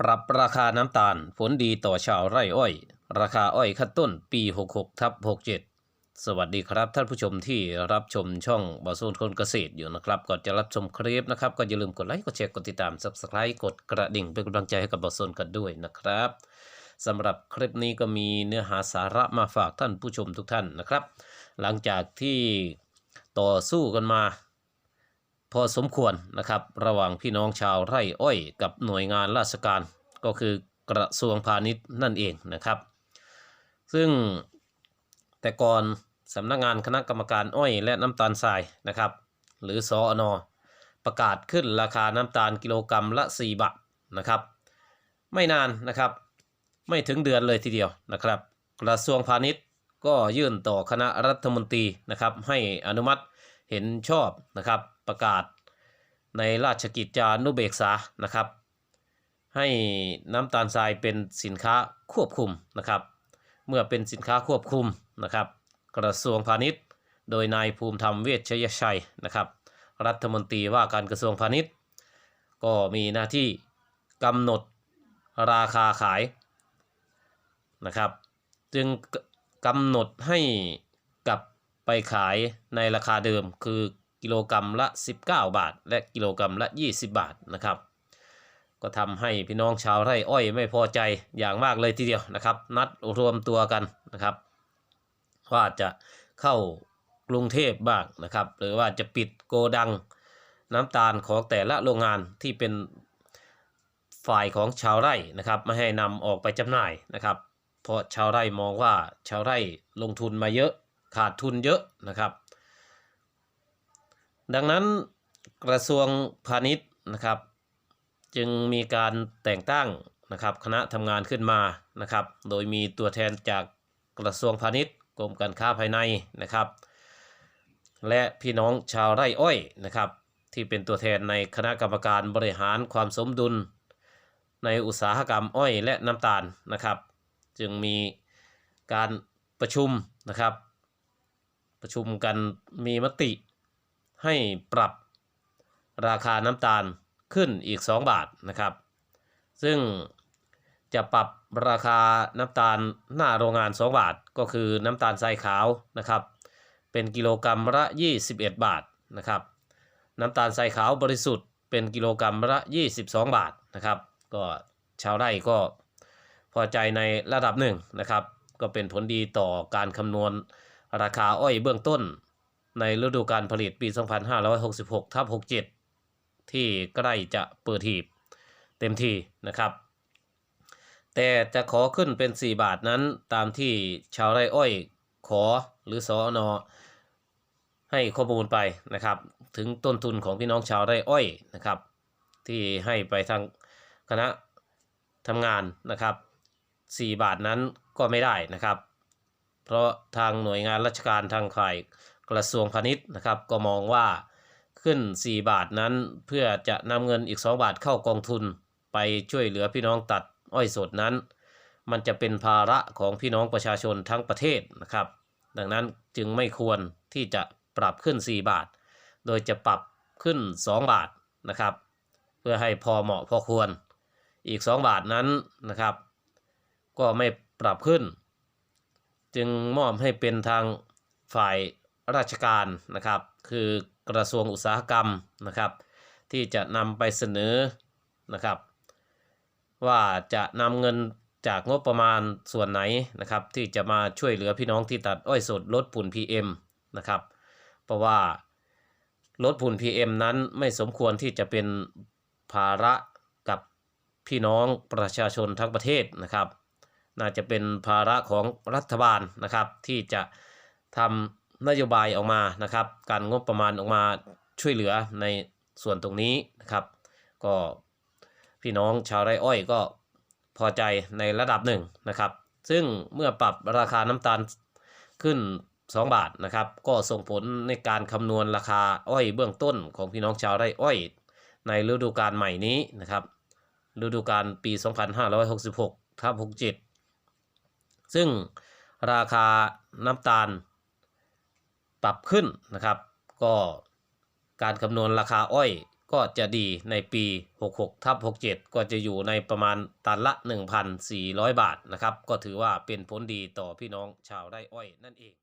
ปรับราคาน้ำตาลผลดีต่อชาวไร่อ้อย ราคาอ้อยขั้นต้นปี 66ทับ67 สวัสดีครับท่านผู้ชมที่รับชมช่องบาซูนคนเกษตรอยู่นะครับ ก่อนจะรับชมคลิปนะครับ ก็อย่าลืมกดไลค์กดแชร์กดติดตาม Subscribe กดกระดิ่งเป็นกำลังใจให้กับบาซูนกันด้วยนะครับสำหรับคลิปนี้ก็มีเนื้อหาสาระมาฝากท่านผู้ชมทุกท่านนะครับ หลังจากที่ต่อสู้กันมา พอสมควรนะครับ ระหว่างพี่น้องชาวไร่อ้อยกับหน่วยงานราชการ ก็คือกระทรวงพาณิชย์นั่นเองนะครับ ซึ่งแต่ก่อนสำนักงานคณะกรรมการอ้อยและน้ำตาลทรายนะครับ หรือสออประกาศขึ้นราคาน้ำตาลกิโลกรรัมละ 4 บาทนะครับ ไม่นานนะครับ ไม่ถึงเดือนเลยทีเดียวนะครับ กระทรวงพาณิชย์ก็ยื่นต่อคณะรัฐมนตรีนะครับ ให้อนุมัติเห็นชอบนะครับ ประกาศในราชกิจจานุเบกษานะครับ ให้น้ำตาลทรายเป็นสินค้าควบคุมนะครับ เมื่อเป็นสินค้าควบคุมนะครับ กระทรวงพาณิชย์ โดยนายภูมิธรรมเวชยชัยนะครับ รัฐมนตรีว่าการกระทรวงพาณิชย์ ก็มีหน้าที่กำหนดราคาขายนะครับ จึงกำหนดให้กลับไปขายในราคาเดิมคือ กิโลกรรัมละ 19 บาท และกิโลกรรัมละ 20 บาทนะครับ ก็ทำให้พี่น้องชาวไร่อ้อยไม่พอใจอย่างมากเลยทีเดียวนะครับ นัดรวมตัวกันนะครับว่าจะเข้ากรุงเทพบ้างนะครับ หรือว่าจะปิดโกดังน้ำตาลของแต่ละโรงงานที่เป็นฝ่ายของชาวไร่นะครับ ไม่ให้นำออกไปจำหน่ายนะครับ เพราะชาวไร่มองว่าชาวไร่ลงทุนมาเยอะขาดทุนเยอะนะครับ ดังนั้นกระทรวงพาณิชย์นะครับ จึงมีการแต่งตั้งนะครับคณะทำงานขึ้นมานะครับ โดยมีตัวแทนจากกระทรวงพาณิชย์กรมการค้าภายในนะครับ และพี่น้องชาวไร่อ้อยนะครับ ที่เป็นตัวแทนในคณะกรรมการบริหารความสมดุล ในอุตสาหกรรมอ้อยและน้ำตาลนะครับ จึงมีการประชุมนะครับ ประชุมกันมีมติ ให้ปรับราคาน้ำตาลขึ้นอีก 2 บาทนะครับ ซึ่งจะปรับราคาน้ำตาลหน้าโรงงาน 2 บาท ก็คือน้ำตาลทรายขาวนะครับ เป็นกิโลกรรัมละ 21 บาทนะครับ น้ำตาลทรายขาวบริสุทธิ์เป็นกิโลกรรัมละ 22 บาทนะครับ ก็ชาวไร่ก็พอใจในระดับหนึ่งนะครับ ก็เป็นผลดีต่อการคำนวณราคาอ้อยเบื้องต้น ในฤดูการผลิตปี 2566ทับ67 ที่ใกล้จะเปิดหีบเต็มทีนะครับ แต่จะขอขึ้นเป็น 4 บาทนั้นตามที่ชาวไร่อ้อยขอหรือสอนอให้ข้อมูลไปนะครับ ถึงต้นทุนของพี่น้องชาวไร่อ้อยนะครับ ที่ให้ไปทางคณะทำงานนะครับ 4 บาทนั้นก็ไม่ได้นะครับ เพราะทางหน่วยงานราชการทางฝ่าย กระทรวงพาณิชย์นะครับ ก็มองว่าขึ้น 4 บาทนั้นเพื่อจะนำเงินอีก 2 บาทเข้ากองทุน ไปช่วยเหลือพี่น้องตัดอ้อยสดนั้น มันจะเป็นภาระของพี่น้องประชาชนทั้งประเทศนะครับ ดังนั้นจึงไม่ควรที่จะปรับขึ้น 4 บาท โดยจะปรับขึ้น 2 บาทนะครับ เพื่อให้พอเหมาะพอควร อีก 2 บาทนั้นนะครับ ก็ไม่ปรับขึ้น จึงมอบให้เป็นทางฝ่าย ราชการนะครับ คือกระทรวงอุตสาหกรรมนะครับ ที่จะนำไปเสนอนะครับ ว่าจะนำเงินจากงบประมาณส่วนไหนนะครับ ที่จะมาช่วยเหลือพี่น้องที่ตัดอ้อยสดลดฝุ่น PM นะครับ เพราะว่าลดฝุ่น PM นั้นไม่สมควรที่จะเป็นภาระกับพี่น้องประชาชนทั้งประเทศนะครับ น่าจะเป็นภาระของรัฐบาลนะครับที่จะทำ นโยบายออกมานะครับ การงบประมาณออกมาช่วยเหลือในส่วนตรงนี้นะครับ ก็พี่น้องชาวไร่อ้อยก็พอใจในระดับหนึ่งนะครับ ซึ่งเมื่อปรับราคาน้ำตาลขึ้น 2 บาทนะครับ ก็ส่งผลในการคำนวณราคาอ้อยเบื้องต้นของพี่น้องชาวไร่อ้อย ในฤดูกาลใหม่นี้นะครับ ฤดูกาลปี 2566ทับ67 ซึ่งราคาน้ำตาล ปรับขึ้นนะครับ ก็การคำนวณราคาอ้อยก็จะดีในปี 66ทับ67 ก็จะอยู่ในประมาณตันละ 1,400 บาทนะครับ ก็ถือว่าเป็นผลดีต่อพี่น้องชาวไร่อ้อยนั่นเอง